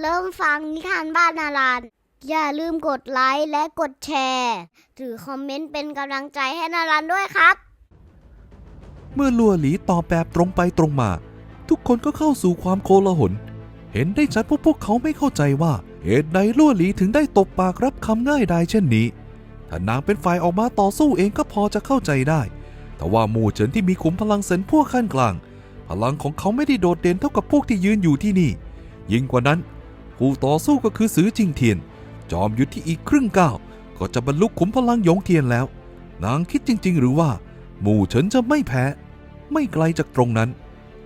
เริ่มฟังนิทานบ้านนารันอย่าลืมกดไลค์และกดแชร์หรือคอมเมนต์เป็นกำลังใจให้นารันด้วยครับ เมื่อลัวหลีตอบแบบตรงไปตรงมา ทุกคนก็เข้าสู่ความโกลาหล เห็นได้ชัดว่าพวกเขาไม่เข้าใจว่าเหตุใดลัวหลีถึงได้ตบปากรับคำง่ายดายเช่นนี้ ถ้านางเป็นฝ่ายออกมาต่อสู้เองก็พอจะเข้าใจได้ แต่ว่าหมู่เฉินที่มีขุมพลังเซนพวกขั้นกลาง พลังของเขาไม่ได้โดดเด่นเท่ากับพวกที่ยืนอยู่ที่นี่ ยิ่งกว่านั้น ผู้ต่อสู้ก็คือสือจิงเทียน จอมยุทธที่อีกครึ่งก้าวก็จะบรรลุขุมพลังยงเทียนแล้ว นางคิดจริง ๆ หรือว่า หมู่เฉินจะไม่แพ้ ไม่ไกลจากตรงนั้น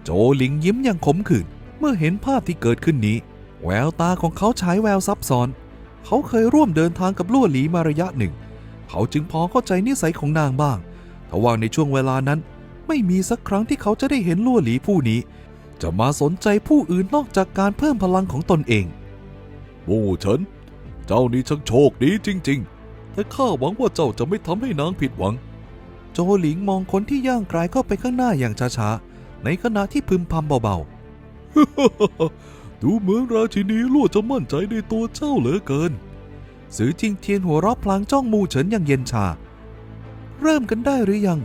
โจหลิงยิ้มอย่างขมขื่นเมื่อเห็นภาพที่เกิดขึ้นนี้ แววตาของเขาฉายแววซับซ้อน เขาเคยร่วมเดินทางกับลั่วหลีมาระยะหนึ่ง เขาจึงพอเข้าใจนิสัยของนางบ้างทว่าในช่วงเวลานั้น ไม่มีสักครั้งที่เขาจะได้เห็นลั่วหลีผู้นี้ จะมาสนใจผู้อื่นนอกจากการเพิ่มพลังของตนเอง หมู่เฉิน เจ้านี่ช่างโชคดีจริง ๆ แต่ข้าหวังว่าเจ้าจะไม่ทำให้นางผิดหวัง โจหลิงมองคนที่ย่างกลายเข้าไปข้างหน้าอย่างช้าๆ ในขณะที่พึมพำเบาๆ ดูเหมือนราชินีลั่วจะมั่นใจในตัวเจ้าเหลือเกิน สือจิงเทียนหัวเราะพลางจ้องมูเฉินอย่างเย็นชา เริ่มกันได้หรือยัง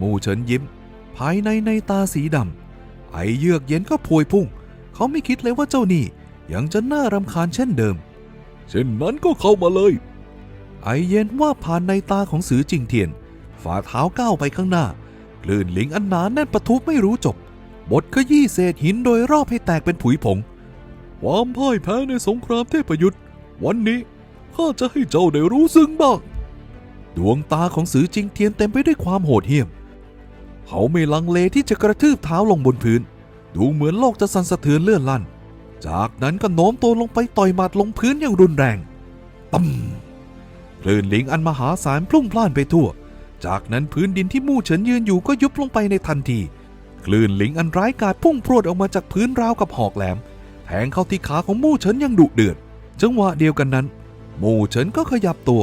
มูเฉินยิ้ม ภายในในตาสีดำไอเยือกเย็นก็พวยพุ่ง เขาไม่คิดเลยว่าเจ้านี่ ยังจะน่ารำคาญเช่นเดิม เช่นนั้นก็เข้ามาเลย ไอเย็นว่าผ่านในตาของสือจิงเทียน ฝ่าเท้าก้าวไปข้างหน้าคลื่นหลิงอันหนาแน่นประทุไม่รู้จบบทขยี้เศษหินโดยรอบให้แตกเป็นผุยผง ความพ่ายแพ้ในสงครามเทพยุทธ์วันนี้ข้าจะให้เจ้าได้รู้ซึ้งบ้างดวงตาของสือจิงเทียนเต็มไปด้วยความโหดเหี้ยม เขาไม่ลังเลที่จะกระทืบเท้าลงบนพื้น ดูเหมือนโลกจะสั่นสะเทือนเลื่อนลั่น จากนั้นก็โน้มตัวลงไปต่อยหมัดลงพื้นอย่างรุนแรงตั้มคลื่นลิงอันมหาศาลพลุ่งพล่านไปทั่ว จากนั้นพื้นดินที่มู่เฉินยืนอยู่ก็ยุบลงไปในทันที คลื่นลิงอันร้ายกาจพุ่งพรวดออกมาจากพื้นราวกับหอกแหลม แทงเข้าที่ขาของมู่เฉินอย่างดุเดือด จังหวะเดียวกันนั้น มู่เฉินก็ขยับตัว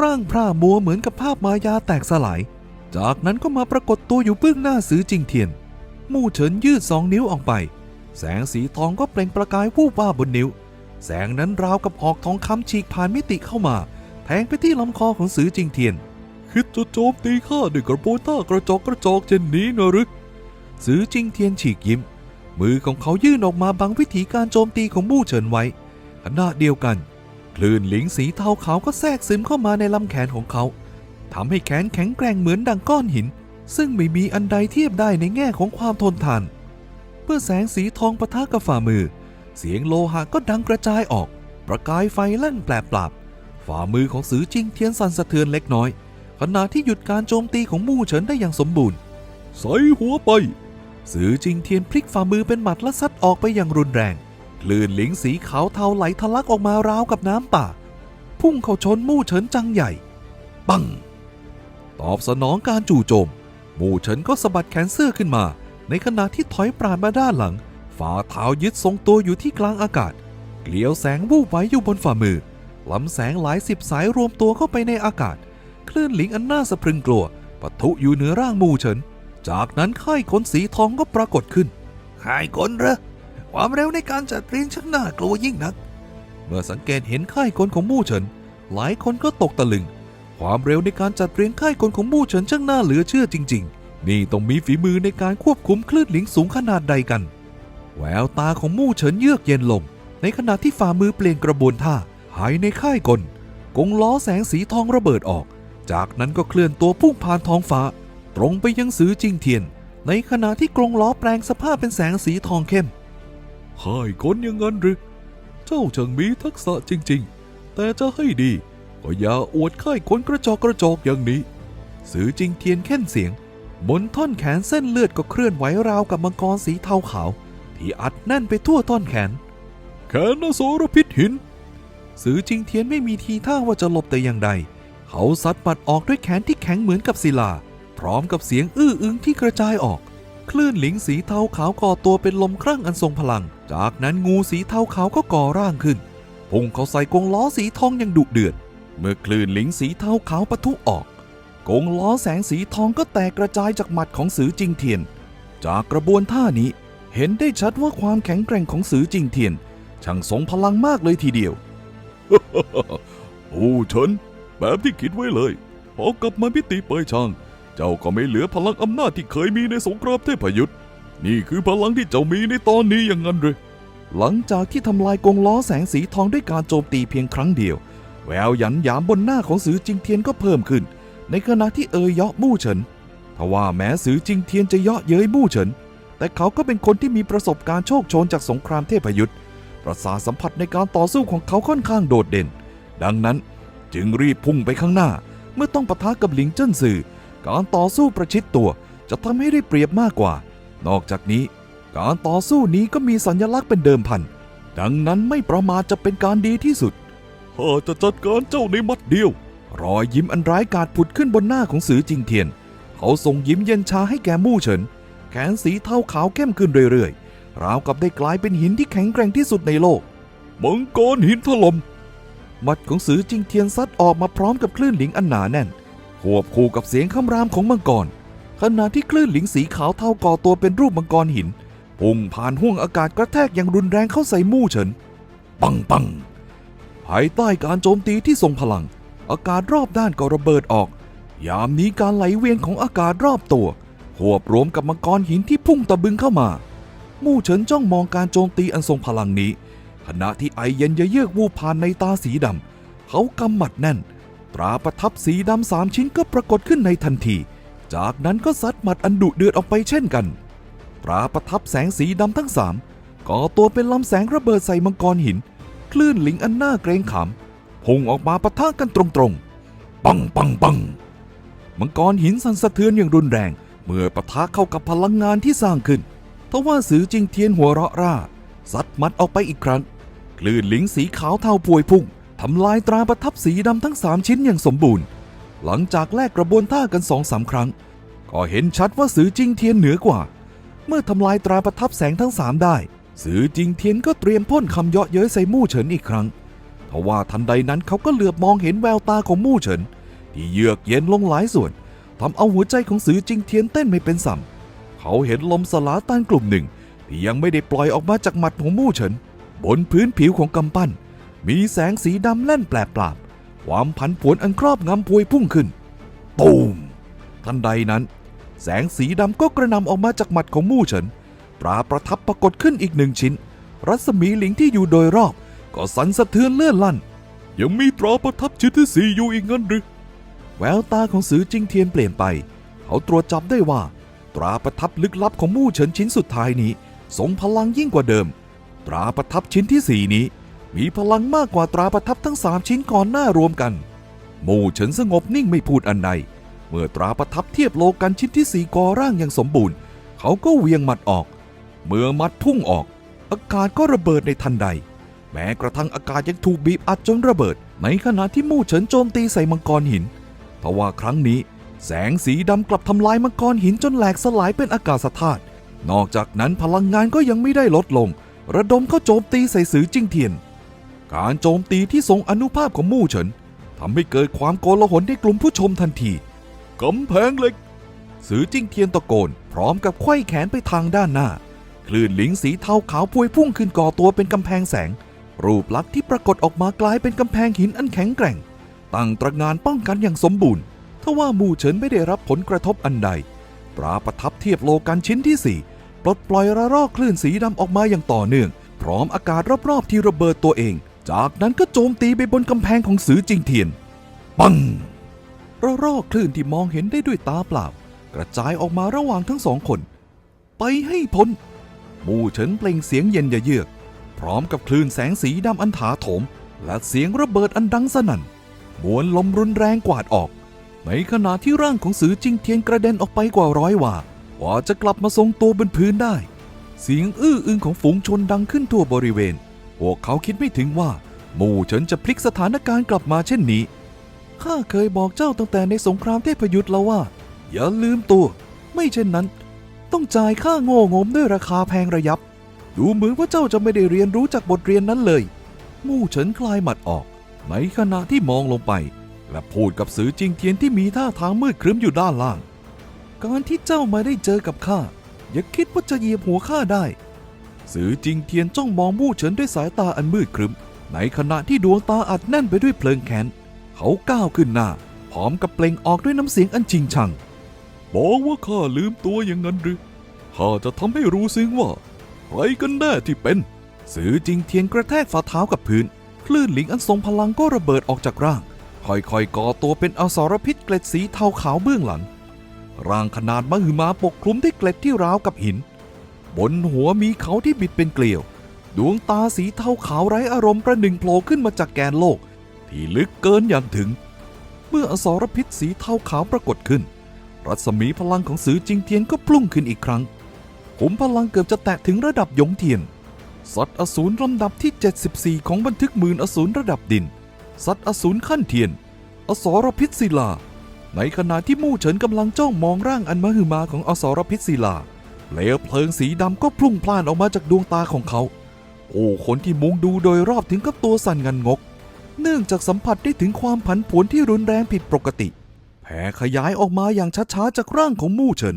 ร่างพร่ามัวเหมือนกับภาพมายาแตกสลาย จากนั้นก็มาปรากฏตัวอยู่เบื้องหน้าสือจิงเทียน มู่เฉินยืดสองนิ้วออกไป แสงสีทองก็เปล่งประกายวูบว่าบบนนิ้ว แสงนั้นราวกับหอกทองคำฉีกผ่านมิติเข้ามา แทงไปที่ลำคอของสือจิงเทียน คิดจะโจมตีข้าด้วยกระโปงตากระจอกกระจอกเช่นนี้นะหรือสือจิงเทียนฉีกยิ้ม มือของเขายื่นออกมาบังวิธีการโจมตีของมู่เฉินไว้ขณะเดียวกัน คลื่นหลิงสีเทาขาวก็แทรกซึมเข้ามาในลำแขนของเขาทำให้แขนแข็งแกร่งเหมือนดังก้อนหิน ซึ่งไม่มีอันใดเทียบได้ในแง่ของความทนทาน มื่อแสงสีทองปะทะกับฝ่ามือ เสียงโลหะก็ดังกระจายออก ประกายไฟแล่นแปลบปราบฝ่ามือของสือจิงเทียนสั่นสะเทือนเล็กน้อย ขณะที่หยุดการโจมตีของมู่เฉินได้อย่างสมบูรณ์ใส่หัวไปสือจิงเทียนพลิกฝ่ามือเป็นหมัดและซัดออกไปอย่างรุนแรง คลื่นหลิงสีขาวเทาไหลทะลักออกมาราวกับน้ำป่า พุ่งเข้าชนมู่เฉินจังใหญ่ ปัง ตอบสนองการจู่โจม มู่เฉินก็สะบัดแขนเสื้อขึ้นมา ในขณะที่ถอยปราดมาด้านหลัง ฝ่าเท้ายึดทรงตัวอยู่ที่กลางอากาศ เกลียวแสงวูบไว้อยู่บนฝ่ามือลำแสงหลายสิบสายรวมตัวเข้าไปในอากาศ คลื่นหลิงอันน่าสะพรึงกลัวปะทุอยู่เหนือร่างมู่เฉิน จากนั้นค่ายขนสีทองก็ปรากฏขึ้นค่ายขนเหรอความเร็วในการจัดเรียงช่างน่ากลัวยิ่งนัก เมื่อสังเกตเห็นค่ายกลของมู่เฉิน หลายคนก็ตกตะลึง ความเร็วในการจัดเรียงค่ายกลของมู่เฉินช่างน่าเหลือเชื่อจริง ๆ นี่ต้องมีฝีมือในการควบคุมคลื่นหลิงสูงขนาดใดกัน แววตาของมู่เฉินเยือกเย็นลง ในขณะที่ฝ่ามือเปลี่ยนกระบวนท่าหายในค่ายกล กงล้อแสงสีทองระเบิดออก จากนั้นก็เคลื่อนตัวพุ่งผ่านท้องฟ้า ตรงไปยังสือจิงเทียน ในขณะที่กรงล้อแปลงสภาพเป็นแสงสีทองเข้มค่ายกลอย่างนั้นหรือ เจ้าช่างมีทักษะจริง ๆ แต่จะให้ดีก็อย่าอวดค่ายกลกระจอกกระจอกอย่างนี้ สือจิงเทียนแค่นเสียง บนท่อนแขนเส้นเลือดก็เคลื่อนไหวราวกับมังกรสีเทาขาว ที่อัดแน่นไปทั่วท่อนแขน แขนอโสรพิษหิน สือจิงเทียนไม่มีทีท่าว่าจะหลบแต่อย่างใด เขาซัดปัดออกด้วยแขนที่แข็งเหมือนกับศิลา พร้อมกับเสียงอื้ออึงที่กระจายออก คลื่นหลิงสีเทาขาวก่อตัวเป็นลมครั่งอันทรงพลัง จากนั้นงูสีเทาขาวก็ก่อร่างขึ้นพุ่งเขาใส่กงล้อสีทองอย่างดุเดือด เมื่อคลื่นหลิงสีเทาขาวปะทุออก กงล้อแสงสีทองก็แตกกระจายจากหมัดของสือจิงเทียน จากกระบวนท่านี้เห็นได้ชัดว่าความแข็งแกร่งของสือจิงเทียน ช่างทรงพลังมากเลยทีเดียว โอ้ฉัน แบบที่คิดไว้เลย พอกลับมามิติเปยชาง เจ้าก็ไม่เหลือพลังอำนาจที่เคยมีในสงครามเทพยุทธ์นี่คือพลังที่เจ้ามีในตอนนี้อย่างนั้นเลยหลังจากที่ทำลายกงล้อแสงสีทองด้วยการโจมตีเพียงครั้งเดียว แววหยันหยามบนหน้าของสือจิงเทียนก็เพิ่มขึ้น ในขณะที่เอ่ยเยาะมู่เฉินทว่าแม้สือจิงเทียนจะเยาะเย้ยมู่เฉิน แต่เขาก็เป็นคนที่มีประสบการณ์โชคโชนจากสงครามเทพยุทธ์ประสาสัมผัสในการต่อสู้ของเขาค่อนข้างโดดเด่น ดังนั้นจึงรีบพุ่งไปข้างหน้า เมื่อต้องปะทะกับหลิงเจิ้นซือการต่อสู้ประชิดตัวจะทำให้ได้เปรียบมากกว่า นอกจากนี้ การต่อสู้นี้ก็มีสัญลักษณ์เป็นเดิมพัน ดังนั้นไม่ประมาทจะเป็นการดีที่สุดข้าจะจัดการเจ้าในมัดเดียว รอยยิ้มอันร้ายกาจผุดขึ้นบนหน้าของสือจิงเทียน เขาส่งยิ้มเย็นชาให้แก่มู่เฉิน แขนสีเทาขาวเข้มขึ้นเรื่อยๆ ราวกับได้กลายเป็นหินที่แข็งแกร่งที่สุดในโลก มังกรหินถล่มมัดของสือจิงเทียนซัดออกมาพร้อมกับคลื่นหลิงอันหนาแน่น ควบคู่กับเสียงคำรามของมังกร ขณะที่คลื่นหลิงสีขาวเทาก่อตัวเป็นรูปมังกรหิน พุ่งผ่านห่วงอากาศกระแทกอย่างรุนแรงเข้าใส่มู่เฉิน ปังปังภายใต้การโจมตีที่ทรงพลัง อากาศรอบด้านก็ระเบิดออก ยามนี้การไหลเวียนของอากาศรอบตัวควบรวมกับมังกรหินที่พุ่งตะบึงเข้ามา มู่เฉินจ้องมองการโจมตีอันทรงพลังนี้ ขณะที่ไอเย็นยะเยือกวูผ่านในตาสีดำเขากำหมัดแน่น ตราประทับสีดำสามชิ้นก็ปรากฏขึ้นในทันที จากนั้นก็ซัดหมัดอันดุเดือดออกไปเช่นกัน ตราประทับแสงสีดำทั้งสามก่อตัวเป็นลำแสงระเบิดใส่มังกรหิน คลื่นหลิงอันน่าเกรงขาม พุ่งออกมาปะทะกันตรงๆ ปังปังปังมังกรหินสั่นสะเทือนอย่างรุนแรง เมื่อปะทะเข้ากับพลังงานที่สร้างขึ้นทว่าสือจิงเทียนหัวเราะร่าซัดมัดออกไปอีกครั้ง คลื่นลิงสีขาวเทาพวยพุ่งทำลายตราประทับสีดำทั้งสามชิ้นอย่างสมบูรณ์ หลังจากแลกกระบวนท่ากันสองสามครั้ง ก็เห็นชัดว่าสือจิงเทียนเหนือกว่า เมื่อทำลายตราประทับแสงทั้งสามได้ สือจิงเทียนก็เตรียมพ่นคำเยาะเย้ยใส่มู่เฉินอีกครั้ง ทว่าทันใดนั้นเขาก็เหลือบมองเห็นแววตาของมู่เฉิน ที่เยือกเย็นลงหลายส่วนทำเอาหัวใจของสือจิงเทียนเต้นไม่เป็นสัมเขาเห็นลมสลาตันกลุ่มหนึ่ง ที่ยังไม่ได้ปล่อยออกมาจากหมัดของมู่เฉิน บนพื้นผิวของกำปั้น มีแสงสีดำแล่นแปลบปราบความผันผวนอันครอบงำพวยพุ่งขึ้นตูมทันใดนั้น แสงสีดำก็กระนำออกมาจากหมัดของมู่เฉินตราประทับปรากฏขึ้นอีกหนึ่งชิ้น รัศมีหลิงที่อยู่โดยรอบ ก็สั่นสะเทือนเลื่อนลั่น ยังมีตราประทับชิ้นที่สี่อยู่อีกงั้นหรือ แววตาของสือจิงเทียนเปลี่ยนไป เขาตรวจจับได้ว่า ตราประทับลึกลับของมู่เฉินชิ้นสุดท้ายนี้ทรงพลังยิ่งกว่าเดิม ตราประทับชิ้นที่สี่นี้ มีพลังมากกว่าตราประทับทั้งสามชิ้นก่อนหน้ารวมกัน มู่เฉินสงบนิ่งไม่พูดอันใด เมื่อตราประทับเทียบโลกันชิ้นที่สี่ก่อร่างอย่างสมบูรณ์ เขาก็เวียงหมัดออก เมื่อมัดพุ่งออก อากาศก็ระเบิดในทันใด แม้กระทั่งอากาศยังถูกบีบอัดจนระเบิด ในขณะที่มู่เฉินโจมตีใส่มังกรหินทว่าครั้งนี้ แสงสีดำกลับทำลายมังกรหินจนแหลกสลายเป็นอากาศธาตุนอกจากนั้นพลังงานก็ยังไม่ได้ลดลง ระดมเข้าโจมตีใส่สือจิ้งเทียน การโจมตีที่ทรงอนุภาพของมู่เฉินทำให้เกิดความโกลาหลในกลุ่มผู้ชมทันทีกำแพงเหล็กสือจิ้งเทียนตะโกน พร้อมกับไขว้แขนไปทางด้านหน้า คลื่นหลิงสีเทาขาวพวยพุ่งขึ้นก่อตัวเป็นกำแพงแสง รูปลักษณ์ที่ปรากฏออกมากลายเป็นกำแพงหินอันแข็งแกร่ง ตั้งตระงานป้องกันอย่างสมบูรณ์ทว่ามู่เฉินไม่ได้รับผลกระทบอันใด ตราประทับเทียบโลกันชิ้นที่สี่ปลดปล่อยระลอกคลื่นสีดำออกมาอย่างต่อเนื่อง พร้อมอากาศรอบๆที่ระเบิดตัวเอง จากนั้นก็โจมตีไปบนกำแพงของสือจิงเทียน ปังระลอกคลื่นที่มองเห็นได้ด้วยตาเปล่า กระจายออกมาระหว่างทั้งสองคน ไปให้พ้น มู่เฉินเปล่งเสียงเย็นเยือก พร้อมกับคลื่นแสงสีดำอันถาโถม และเสียงระเบิดอันดังสนั่น มวลลมรุนแรงกวาดออก ในขณะที่ร่างของสือจิงเทียนกระเด็นออกไปกว่าร้อยว่ากว่าจะกลับมาทรงตัวบนพื้นได้ เสียงอื้ออึงของฝูงชนดังขึ้นทั่วบริเวณ พวกเขาคิดไม่ถึงว่าหมู่เฉินจะพลิกสถานการณ์กลับมาเช่นนี้ ข้าเคยบอกเจ้าตั้งแต่ในสงครามเทพยุทธ์แล้วว่า อย่าลืมตัว ไม่เช่นนั้น ต้องจ่ายค่าโง่งมด้วยราคาแพงระยับ ดูเหมือนว่าเจ้าจะไม่ได้เรียนรู้จากบทเรียนนั้นเลย มู่เฉินคลายหมัดออก ในขณะที่มองลงไป และพูดกับสือจิงเทียนที่มีท่าทางมืดครึ้มอยู่ด้านล่าง การที่เจ้ามาได้เจอกับข้า อย่าคิดว่าจะเหยียบหัวข้าได้ สือจิงเทียนจ้องมองมู่เฉินด้วยสายตาอันมืดครึมในขณะที่ดวงตาอัดแน่นไปด้วยเพลิงแค้นเขาก้าวขึ้นหน้า พร้อมกับเปล่งออกด้วยน้ำเสียงอันจริงชังบอกว่าข้าลืมตัวอย่างนั้นหรือข้าจะทำให้รู้ซึ้งว่า ใครกันแน่ที่เป็น สือจิงเทียนกระแทกฝ่าเท้ากับพื้น คลื่นหลิงอันทรงพลังก็ระเบิดออกจากร่าง ค่อยๆก่อตัวเป็นอสรพิษเกล็ดสีเทาขาวเบื้องหลัง ร่างขนาดมหึมาปกคลุมด้วยเกล็ดที่ราวกับหิน บนหัวมีเขาที่บิดเป็นเกลียว ดวงตาสีเทาขาวไร้อารมณ์ประหนึ่งโผล่ขึ้นมาจากแกนโลก ที่ลึกเกินอย่างถึง เมื่ออสรพิษสีเทาขาวปรากฏขึ้น รัศมีพลังของสือจิงเทียนก็พุ่งขึ้นอีกครั้ง ขุมพลังเกือบจะแตะถึงระดับหยงเทียน สัตว์อสูรลำดับที่ 74 ของบันทึกหมื่นอสูรระดับดิน สัตว์อสูรขั้นเทียน อสรพิษศิลา ในขณะที่มู่เฉินกำลังจ้องมองร่างอันมหึมาของอสรพิษศิลาเปลวเพลิงสีดำก็พุ่งพล่านออกมาจากดวงตาของเขา โอ้คนที่มุงดูโดยรอบถึงกับตัวสั่นงันงก เนื่องจากสัมผัสได้ถึงความผันผวนที่รุนแรงผิดปกติ แผ่ขยายออกมาอย่างช้าๆจากร่างของมู่เฉิน